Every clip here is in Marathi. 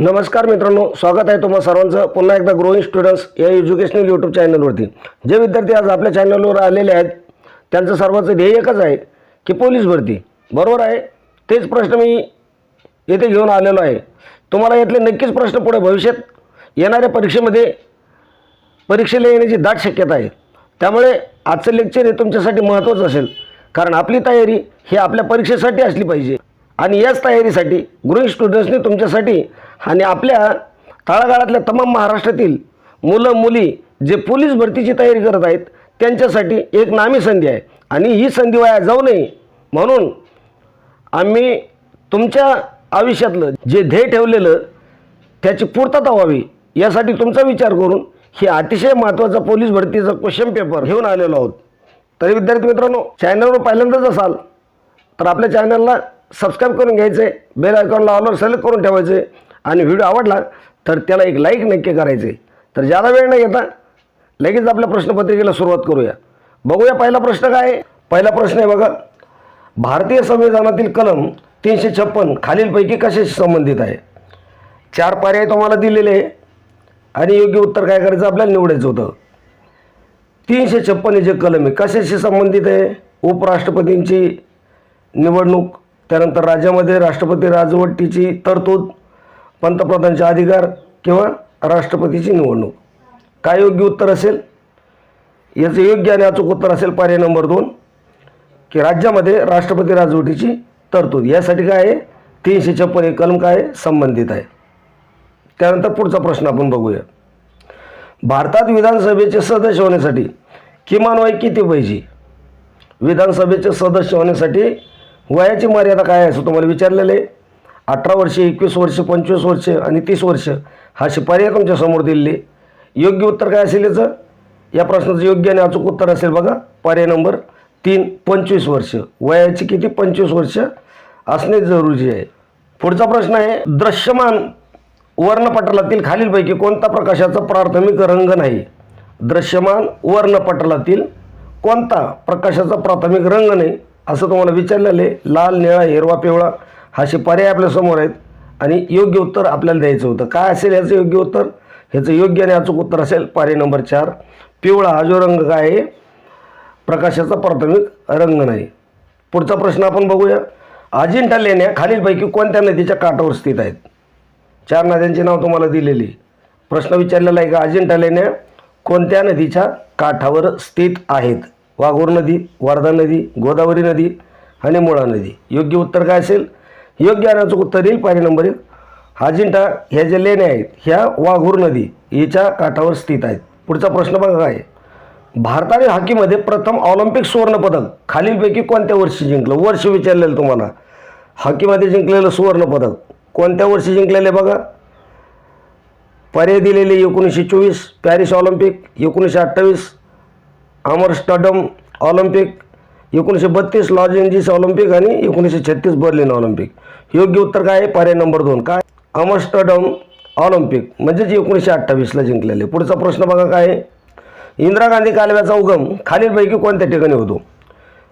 नमस्कार मित्रांनो स्वागत आहे तुम्हा सर्वांचं. पुन्हा एकदा ग्रोईंग स्टुडंट्स या एज्युकेशनल यूट्यूब चॅनलवरती जे विद्यार्थी आज आपल्या चॅनलवर आलेले आहेत त्यांचं सर्वांचं ध्येय एकच आहे की पोलीस भरती. बरोबर आहे? तेच प्रश्न मी येथे घेऊन आलेलो आहे. तुम्हाला यातले नक्कीच प्रश्न पुढे भविष्यात येणाऱ्या परीक्षेमध्ये परीक्षेला येण्याची दाट शक्यता आहे. त्यामुळे आजचं लेक्चर हे तुमच्यासाठी महत्त्वाचं असेल. कारण आपली तयारी ही आपल्या परीक्षेसाठी असली पाहिजे. आणि याच तयारीसाठी ग्रोईंग स्टुडंट्सनी तुमच्यासाठी आणि आपल्या तळागाळातल्या तमाम महाराष्ट्रातील मुलं मुली जे पोलीस भरतीची तयारी करत आहेत त्यांच्यासाठी एक नामी संधी आहे. आणि ही संधी वाया जाऊ नये म्हणून आम्ही तुमच्या आयुष्यातलं जे ध्येय ठेवलेलं त्याची पूर्तता व्हावी यासाठी तुमचा विचार करून ही अतिशय महत्त्वाचा पोलीस भरतीचा क्वेश्चन पेपर घेऊन आलेलो आहोत. तरी विद्यार्थी मित्रांनो चॅनलवर पहिल्यांदाच असाल तर आपल्या चॅनलला सबस्क्राईब करून घ्यायचं आहे बेल आयकॉनला ऑलवर सिलेक्ट करून ठेवायचं आहे आणि व्हिडिओ आवडला तर त्याला एक लाईक नक्की करायचं आहे तर ज्यादा वेळ नाही घेता लगेच आपल्या प्रश्नपत्रिकेला सुरुवात करूया. बघूया पहिला प्रश्न काय आहे? पहिला प्रश्न आहे बघा भारतीय संविधानातील कलम तीनशे छप्पन खालीलपैकी कशाशी संबंधित आहे? चार पर्याय तुम्हाला दिलेले आहे. आणि योग्य उत्तर काय करायचं? आपल्याला निवडायचं होतं. तीनशे छप्पन हे जे कलम आहे कशाशी संबंधित आहे? उपराष्ट्रपतींची निवडणूक त्यानंतर राज्यामध्ये राष्ट्रपती राजवटीची तरतूद पंतप्रधानचे अधिकार किंवा राष्ट्रपतीची निवडणूक. काय योग्य उत्तर असेल? याचं योग्य आणि अचूक उत्तर असेल पर्याय नंबर दोन की राज्यामध्ये राष्ट्रपती राजवटीची तरतूद. यासाठी काय आहे? तीनशे छप्पन हे कलम काय आहे? संबंधित आहे. त्यानंतर पुढचा प्रश्न आपण बघूया. भारतात विधानसभेचे सदस्य होण्यासाठी किमान वय किती पाहिजे? विधानसभेचे सदस्य होण्यासाठी वयाची मर्यादा काय असं तुम्हाला विचारलेलं आहे? अठरा वर्षे एकवीस वर्ष पंचवीस वर्ष आणि तीस वर्ष हा असे पर्याय तुमच्यासमोर दिलेले. योग्य उत्तर काय असेल याचं? या प्रश्नाचं योग्य आणि अचूक उत्तर असेल बघा. पर्याय नंबर तीन पंचवीस वर्ष. वयाची किती? पंचवीस वर्ष. असणे जरुरी आहे. पुढचा प्रश्न आहे दृश्यमान वर्णपटलातील खालीलपैकी कोणता प्रकाशाचा प्राथमिक रंग नाही? दृश्यमान वर्णपटलातील कोणता प्रकाशाचा प्राथमिक रंग नाही? असं तुम्हाला विचारलेलं आहे. लाल निळा हिरवा पिवळा. असे पर्याय आपल्यासमोर आहेत आणि योग्य उत्तर आपल्याला द्यायचं होतं. काय असेल याचं योग्य उत्तर? ह्याचं योग्य आणि अचूक उत्तर असेल पर्याय नंबर चार. पिवळा हा जो रंग काय आहे? प्रकाशाचा प्राथमिक रंग नाही. पुढचा प्रश्न आपण बघूया. अजिंठा लेण्या खालीलपैकी कोणत्या नदीच्या काठावर स्थित आहेत? चार नद्यांची नाव तुम्हाला दिलेली. प्रश्न विचारलेला आहे का? अजिंठा लेण्या कोणत्या नदीच्या काठावर स्थित आहेत? वाघोर नदी वर्धा नदी गोदावरी नदी आणि मुळा नदी. योग्य उत्तर काय असेल? योग्य आणि अचूक उत्तर येईल पर्याय नंबर एक अजिंठा ह्या ज्या लेण्या आहेत ह्या वाघूर नदी हिच्या काठावर स्थित आहेत. पुढचा प्रश्न बघा काय भारताने हॉकीमध्ये प्रथम ऑलिम्पिक सुवर्णपदक खालीलपैकी कोणत्या वर्षी जिंकलं? वर्ष विचारलेलं तुम्हाला. हॉकीमध्ये जिंकलेलं सुवर्णपदक कोणत्या वर्षी जिंकलेलं आहे बघा? पर्याय दिलेले एकोणीसशे चोवीस पॅरिस ऑलिम्पिक एकोणीसशे अठ्ठावीस अमरस्टडम ऑलिम्पिक एकोणीसशे बत्तीस लॉस एंजिस ऑलिम्पिक आणि एकोणीसशे छत्तीस बर्लिन ऑलिम्पिक. योग्य उत्तर काय आहे? पर्याय नंबर दोन. काय? आमस्टरडम ऑलिम्पिक म्हणजेच एकोणीसशे अठ्ठावीसला जिंकलेले. पुढचा प्रश्न बघा काय इंदिरा गांधी कालव्याचा उगम खालीलपैकी कोणत्या ठिकाणी होतो?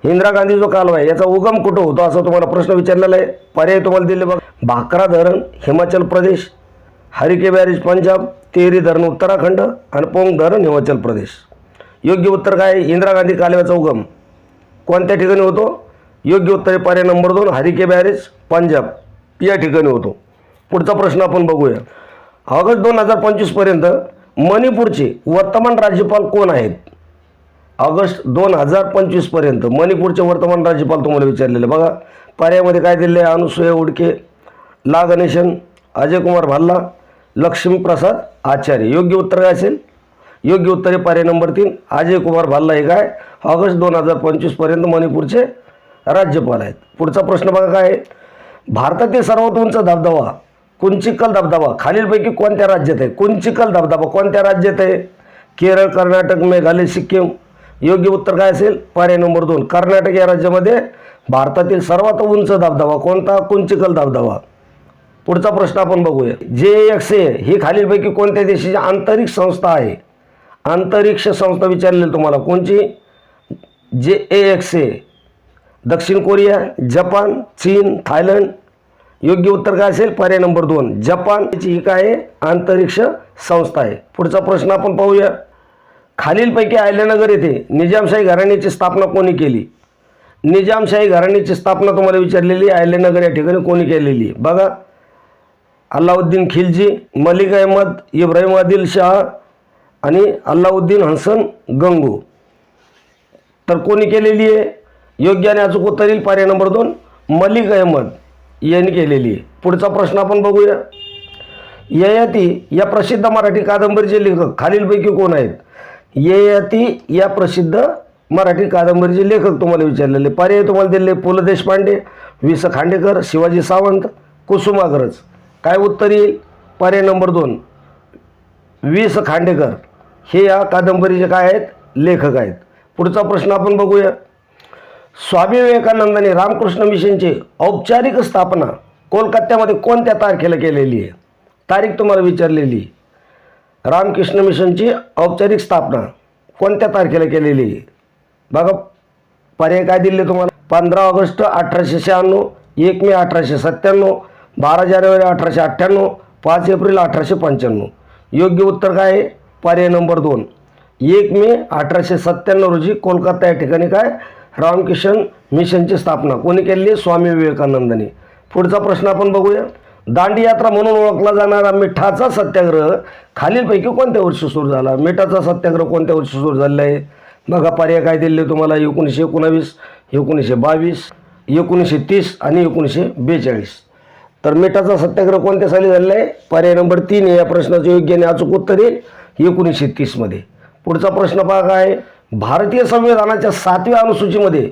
इंदिरा गांधी जो कालवा आहे याचा उगम कुठं होतो असा तुम्हाला प्रश्न विचारलेला आहे? पर्याय तुम्हाला दिले बघा. भाकरा धरण हिमाचल प्रदेश हरिके बॅरेज पंजाब तेरी धरण उत्तराखंड आणि पोंग धरण हिमाचल प्रदेश. योग्य उत्तर काय आहे? इंदिरा गांधी कालव्याचा उगम कोणत्या ठिकाणी होतो? योग्य उत्तर आहे पर्याय नंबर दोन हरिके बॅरेज पंजाब. या ठिकाणी होतो. पुढचा प्रश्न आपण बघूया. ऑगस्ट दोन हजार पंचवीसपर्यंत मणिपूरचे वर्तमान राज्यपाल कोण आहेत? ऑगस्ट दोन हजार पंचवीसपर्यंत मणिपूरचे वर्तमान राज्यपाल तुम्हाला विचारलेले बघा पर्यायामध्ये काय दिले अनुसुया उडके ला गणेशन अजय कुमार भाल्ला लक्ष्मीप्रसाद आचार्य. योग्य उत्तर काय असेल? योग्य उत्तर आहे पर्याय नंबर तीन अजय कुमार भाल्ला हे काय? ऑगस्ट दोन हजार पंचवीसपर्यंत मणिपूरचे राज्यपाल आहेत. पुढचा प्रश्न बघा काय आहे. भारतातील सर्वात उंच धबधबा कुंचिकल धबधबा. खालीलपैकी कोणत्या राज्यात आहे? कुंचिकल धबधबा कोणत्या राज्यात आहे? केरळ कर्नाटक मेघालय सिक्कीम. योग्य उत्तर काय असेल? पर्याय नंबर दोन. कर्नाटक या राज्यामध्ये भारतातील सर्वात उंच धबधबा कोणता? कुंचिकल धबधबा. पुढचा प्रश्न आपण बघूया. जे एक्स ए ही खालीलपैकी कोणत्या देशाची आंतरिक संस्था आहे? आंतरिक्ष संस्था विचारलेली तुम्हाला कोणची? जे ए एक्स ए. दक्षिण कोरिया जपान चीन थायलंड. योग्य उत्तर काय असेल? पर्याय नंबर दोन. जपान याची ही काय आहे अंतरिक्ष संस्था आहे. पुढचा प्रश्न आपण पाहूया. खालीलपैकी अहिल्यानगर येथे निजामशाही घराण्याची स्थापना कोणी केली? निजामशाही घराण्याची स्थापना तुम्हाला विचारलेली आयल्यानगर अहिल्यानगर या ठिकाणी कोणी केलेली आहे? बघा. अल्लाउद्दीन खिलजी मलिक अहमद इब्राहिम आदिल शाह आणि अल्लाउद्दीन हसन गंगू. तर कोणी केलेली आहे? योग्य आणि अचूक उत्तर येईल. पर्याय नंबर दोन मलिक अहमद यांनी केलेली आहे. पुढचा प्रश्न आपण बघूया. ययाती या प्रसिद्ध मराठी कादंबरीचे लेखक खालीलपैकी कोण आहेत? ययाती या प्रसिद्ध मराठी कादंबरीचे लेखक तुम्हाला विचारलेले. पर्याय तुम्हाला दिले पु ल देशपांडे वि स. खांडेकर शिवाजी सावंत कुसुमाग्रज काय उत्तर येईल? पर्याय नंबर दोन वि स. खांडेकर. हे या कादंबरीचे काय आहेत? लेखक आहेत. पुढचा प्रश्न आपण बघूया. स्वामी विवेकानंदांनी रामकृष्ण मिशनची औपचारिक स्थापना कोलकात्यामध्ये कोणत्या तारखेला केलेली आहे? तारीख तुम्हाला विचारलेली. रामकृष्ण मिशनची औपचारिक स्थापना कोणत्या तारखेला केलेली आहे? बघा पर्याय काय दिले तुम्हाला? पंधरा ऑगस्ट अठराशे शहाण्णव एक मे अठराशे सत्त्याण्णव बारा जानेवारी अठराशे अठ्ठ्याण्णव पाच एप्रिल अठराशे पंच्याण्णव. योग्य उत्तर काय आहे? पर्याय नंबर दोन. एक मे अठराशे सत्त्याण्णव रोजी कोलकाता या ठिकाणी काय? रामकिशन मिशनची स्थापना. कोणी केली स्वामी विवेकानंदांनी. पुढचा प्रश्न आपण बघूया. दांडी यात्रा म्हणून ओळखला जाणारा मिठाचा सत्याग्रह खालीलपैकी कोणत्या वर्षी सुरू झाला? मिठाचा सत्याग्रह कोणत्या वर्षी सुरू झालेला आहे? बघा पर्याय काय दिले तुम्हाला? एकोणीसशे एकोणावीस एकोणीसशे बावीस एकोणीसशे तीस आणि एकोणीसशे बेचाळीस. तर मिठाचा सत्याग्रह कोणत्या साली झालेला आहे? पर्याय नंबर तीन या प्रश्नाचं योग्य आणि अचूक उत्तर आहे एकोणीसशे तीसमध्ये. पुढचा प्रश्न पहा काय? आहे? भारतीय संविधानाच्या सातव्या अनुसूचीमध्ये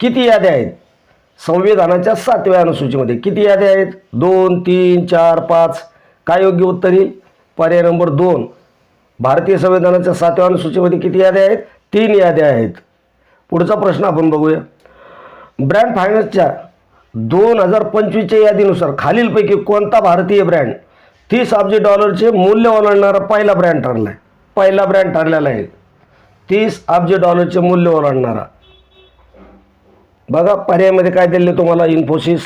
किती याद्या आहेत? संविधानाच्या सातव्या अनुसूचीमध्ये किती याद्या आहेत? दोन तीन चार पाच. काय योग्य उत्तर येईल? पर्याय नंबर दोन. भारतीय संविधानाच्या सातव्या अनुसूचीमध्ये किती याद्या आहेत? तीन याद्या आहेत. पुढचा प्रश्न आपण बघूया. ब्रँड फायनान्सच्या दोन हजार पंचवीसच्या यादीनुसार खालीलपैकी कोणता भारतीय ब्रँड तीस अब्ज डॉलरचे मूल्य ओलांडणारा पहिला ब्रँड ठरला आहे पहिला ब्रँड ठरलेला आहे. तीस अब्ज डॉलरचे मूल्य ओलांडणारा बघा पर्यायमध्ये काय दिले तुम्हाला Infosys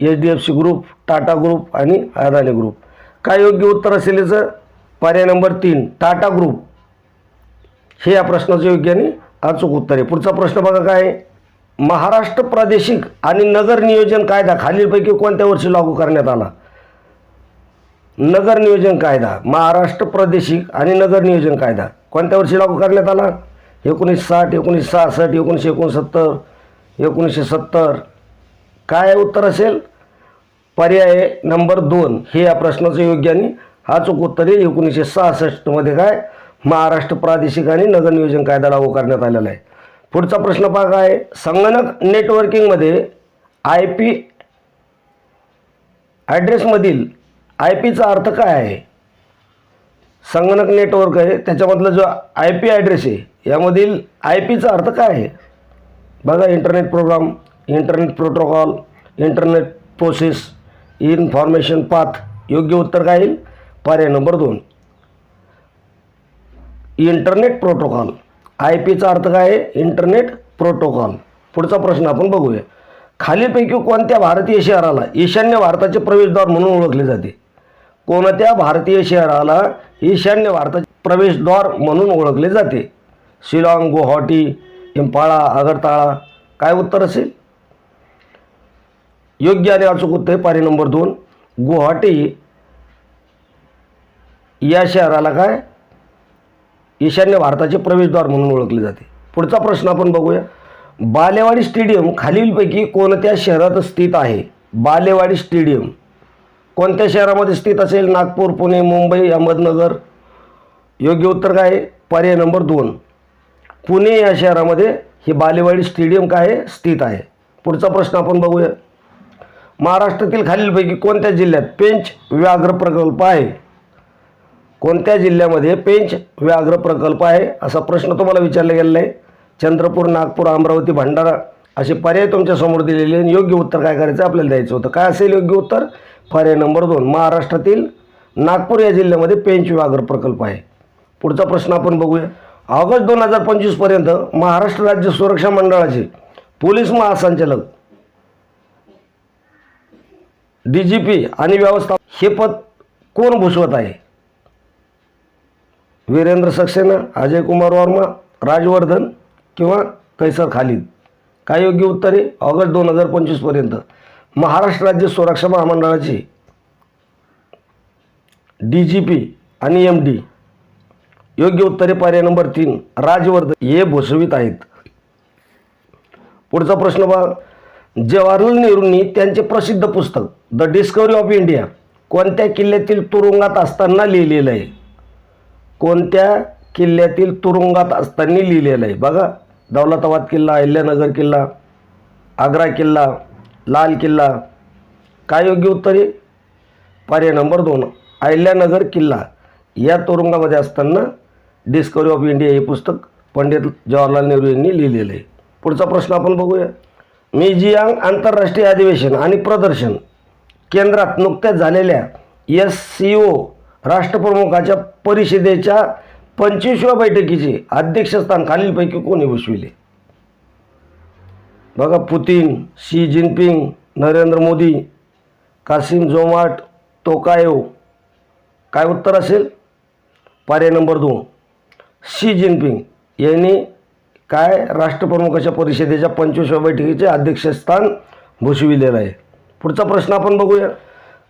H D F C group Tata group आणि अदानी ग्रुप. काय योग्य उत्तर असेल याचं? पर्याय नंबर तीन टाटा ग्रुप. हे या प्रश्नाचं योग्य आणि अचूक उत्तर आहे. पुढचा प्रश्न बघा काय महाराष्ट्र प्रादेशिक आणि नगर नियोजन कायदा खालीलपैकी कोणत्या वर्षी लागू करण्यात आला? नगर नियोजन कायदा महाराष्ट्र प्रादेशिक आणि नगर नियोजन कायदा. कोणत्या वर्षी लागू करण्यात आला? एकोणीसशे साठ एकोणीसशे सहासष्ट एकोणीसशे एकोणसत्तर एकोणीसशे सत्तर काय उत्तर असेल? पर्याय नंबर दोन. हे या प्रश्नाचं योग्य आणि अचूक उत्तर आहे. एकोणीसशे सहासष्टमध्ये काय? महाराष्ट्र प्रादेशिक आणि नगर नियोजन कायदा लागू करण्यात आलेला आहे. पुढचा प्रश्न पहा काय आहे? संगणक नेटवर्किंगमध्ये आय पी ॲड्रेसमधील आय पीचा अर्थ काय आहे? संगणक नेटवर्क आहे त्याच्यामधला जो आय पी ॲड्रेस आहे यामधील आय पीचा अर्थ काय आहे? बघा internet program internet protocol internet process information path योग्य उत्तर काय येईल? पर्याय नंबर दोन. इंटरनेट प्रोटोकॉल आय पीचा अर्थ काय आहे? इंटरनेट प्रोटोकॉल पुढचा प्रश्न आपण बघूया. खालीलपैकी कोणत्या भारतीय शहराला ईशान्य भारताचे प्रवेशद्वार म्हणून ओळखले जाते? कोणत्या भारतीय शहराला ईशान्य भारताचे प्रवेशद्वार म्हणून ओळखले जाते? शिलाँग गुवाहाटी इम्फाळा आगरताळा काय उत्तर असेल? योग्य आणि अचूक उत्तर आहे नंबर दोन. गुवाहाटी या शहराला काय? ईशान्य भारताचे प्रवेशद्वार म्हणून ओळखले जाते. पुढचा प्रश्न आपण बघूया. बालेवाडी स्टेडियम खालीलपैकी कोणत्या शहरात स्थित आहे? बालेवाडी स्टेडियम कोणत्या शहरामध्ये स्थित असेल? नागपूर पुणे मुंबई अहमदनगर? योग्य उत्तर काय आहे? पर्याय नंबर दोन. पुणे या शहरामध्ये ही बालेवाडी स्टेडियम काय आहे? स्थित आहे. पुढचा प्रश्न आपण बघूया. महाराष्ट्रातील खालीलपैकी कोणत्या जिल्ह्यात पेंच व्याघ्र प्रकल्प आहे? कोणत्या जिल्ह्यामध्ये पेंच व्याघ्र प्रकल्प आहे? असा प्रश्न तुम्हाला विचारला गेलेला आहे. चंद्रपूर नागपूर अमरावती भंडारा असे पर्याय तुमच्यासमोर दिलेले आणि योग्य उत्तर काय करायचं? आपल्याला द्यायचं होतं. काय असेल योग्य उत्तर? पर्याय नंबर दोन महाराष्ट्रातील नागपूर या जिल्ह्यामध्ये पेंच व्याघ्र प्रकल्प आहे. पुढचा प्रश्न आपण बघूया. ऑगस्ट दोन हजार पंचवीसपर्यंत महाराष्ट्र राज्य सुरक्षा मंडळाचे पोलीस महासंचालक डी जी पी आणि व्यवस्था हे पद कोण भूषवत आहे? वीरेंद्र सक्सेना अजय कुमार वर्मा राजवर्धन किंवा कैसर खालिद. काय योग्य उत्तरे ऑगस्ट दोन हजार पंचवीसपर्यंत महाराष्ट्र राज्य सुरक्षा महामंडळाचे डी जी पी आणि एम डी योग्य उत्तरे पर्याय नंबर तीन राजवर्धन हे भूषवित आहेत. पुढचा प्रश्न पहा जवाहरलाल नेहरूंनी त्यांचे प्रसिद्ध पुस्तक द डिस्कवरी ऑफ इंडिया कोणत्या किल्ल्यातील तुरुंगात असताना लिहिलेलं आहे? कोणत्या किल्ल्यातील तुरुंगात असताना लिहिलेलं आहे? बघा. दौलताबाद किल्ला अहिल्यानगर किल्ला आग्रा किल्ला लाल किल्ला. काय योग्य उत्तर आहे? पर्याय नंबर दोन अहिल्यानगर किल्ला. या तुरुंगामध्ये असताना डिस्कवरी ऑफ इंडिया हे पुस्तक पंडित जवाहरलाल नेहरू यांनी लिहिलेलं आहे. पुढचा प्रश्न आपण बघूया. मिजियांग आंतरराष्ट्रीय अधिवेशन आणि प्रदर्शन केंद्रात नुकत्याच झालेल्या एस सी ओ राष्ट्रप्रमुखाच्या परिषदेच्या पंचवीसव्या बैठकीचे अध्यक्षस्थान खालीलपैकी कोणी भूषविले? बघा Putin Xi Jinping Narendra Modi Kassym Jomart Tokayev काय उत्तर असेल? पर्याय नंबर दोन. शी जिनपिंग यांनी काय राष्ट्रप्रमुखाच्या परिषदेच्या पंचवीसव्या बैठकीचे अध्यक्षस्थान भूषविलेलं आहे? पुढचा प्रश्न आपण बघूया.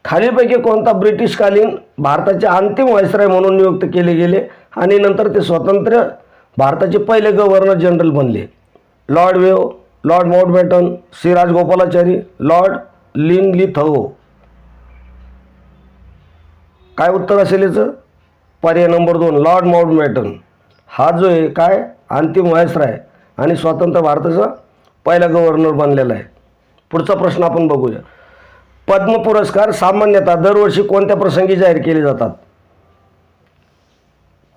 खालीलपैकी कोणता ब्रिटिशकालीन भारताचे अंतिम व्हायसराय म्हणून नियुक्त केले गेले आणि नंतर ते स्वतंत्र भारताचे पहिले गव्हर्नर जनरल बनले? Lord Wavell lord Mountbatten Shri Rajagopalachari lord Linlithgow काय उत्तर असेल याचं? पर्याय नंबर दोन लॉर्ड माउंटबॅटन हा जो आहे काय? अंतिम व्हायसराय आणि स्वतंत्र भारताचा पहिला गव्हर्नर बनलेला आहे. पुढचा प्रश्न आपण बघूया. पद्म पुरस्कार सामान्यतः दरवर्षी कोणत्या प्रसंगी जाहीर केले जातात?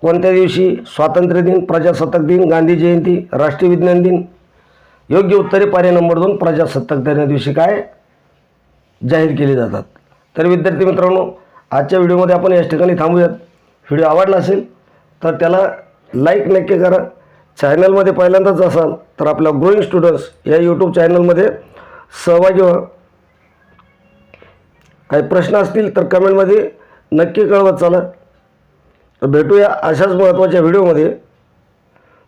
कोणत्या दिवशी? स्वातंत्र्य दिन प्रजासत्ताक दिन गांधी जयंती राष्ट्रीय विज्ञान दिन योग्य उत्तरे पर्याय नंबर दोन प्रजासत्ताक दिना दिवशी काय जाहीर केले जातात. तर विद्यार्थी मित्रांनो आजच्या व्हिडिओमध्ये आपण याच ठिकाणी थांबूयात. व्हिडिओ आवडला असेल तर त्याला लाईक नक्की करा. चॅनलमध्ये पहिल्यांदाच असाल तर आपल्या ग्रोईंग स्टुडंट्स या यूट्यूब चॅनलमध्ये सहभागी व्हा. काही प्रश्न असतील तर कमेंटमध्ये नक्की कळवत चला. भेटूया अशाच महत्त्वाच्या व्हिडिओमध्ये.